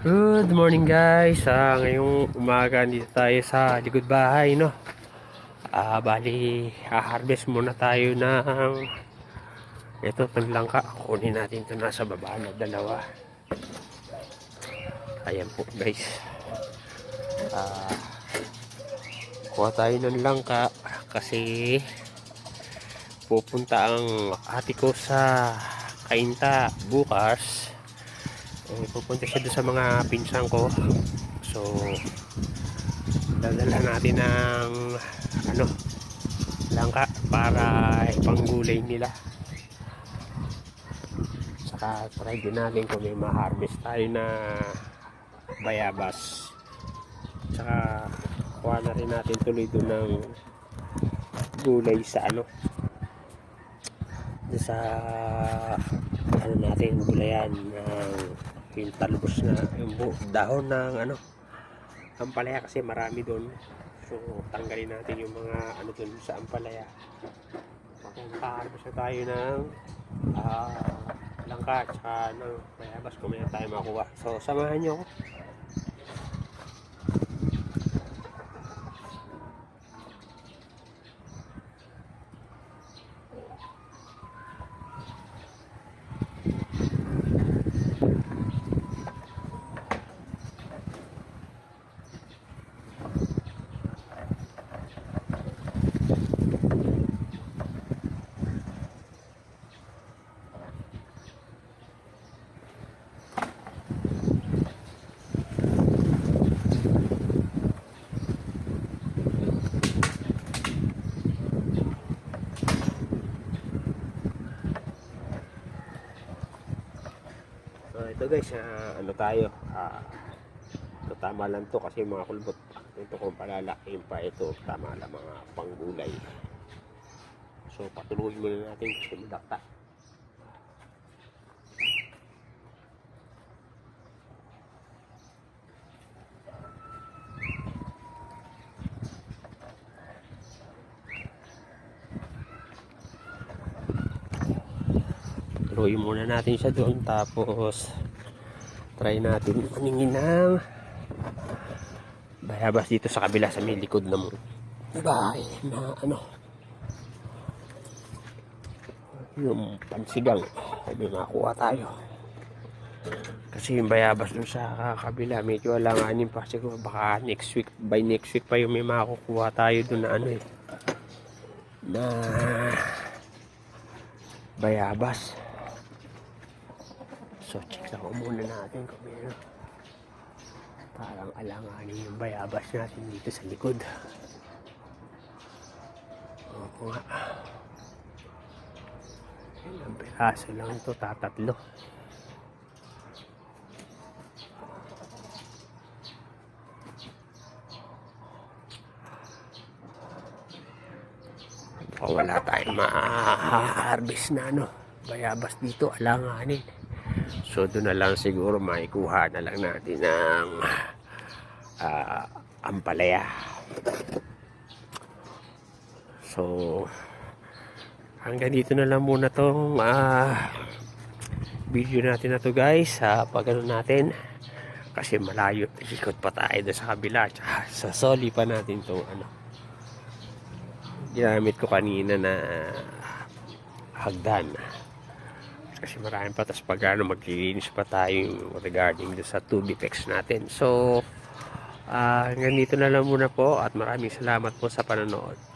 Good morning guys. Ah, ngayong umaga dito tayo sa likod bahay, no. Ah, bali, ha-harvest muna tayo ng ito, panlangka. Kunin natin ito nasa baba na dalawa. Ayan po guys. Ah, kuha tayo ng langka kasi pupunta ang ate ko sa Kainta bukas eh, pupunta siya doon sa mga pinsan ko so dadala natin ng ano langka para ipanggulay nila. Saka try din natin kung may ma-harvest tayo na bayabas. Saka kuha na rin natin tuloy doon ng gulay sa ano sa ano natin gulayan ng yung talbos na yung dahon ng ano. Ampalaya kasi marami doon. So tanggalin natin yung mga ano doon sa ampalaya. Makakarbos na tayo ng ah langka at saka ng bayabas kung may tayo makuha. So samahan nyo ako So ito guys, ah, ano tayo? Ah, ito tama lang to kasi mga kulbot. Ito kung palalaking pa ito, tama lang mga panggulay. So patuloy muna natin kasi madakta. Tuloy muna natin siya doon tapos try natin. Maningin ng bayabas dito sa kabila sa may likod ng bahay na ano. Yung pansigang. May makuha tayo. Kasi yung bayabas dun sa kabila medyo alanganin pa siguro. Baka next week by next week pa yung may makukuha tayo dun na ano eh. Na bayabas So, check lang muna natin kung meron. Parang alanganin yung bayabas natin dito sa likod. Oo nga. Ilang piraso lang ito, tatatlo. Wala tayong ma-harvest na ano. Bayabas dito, alanganin. So doon na lang siguro maikuha na lang natin ng ah, ampalaya. So hanggang dito na lang muna tong ah, video natin na to guys sa pag ano natin kasi malayo ikot pa tayo sa kabila sa soli pa natin to ano ginamit ko kanina na hagdan kasi marami pa tapos pag ano maglilinis pa tayo regarding sa tubifex natin. So ah hanggang dito na lang muna po at maraming salamat po sa panonood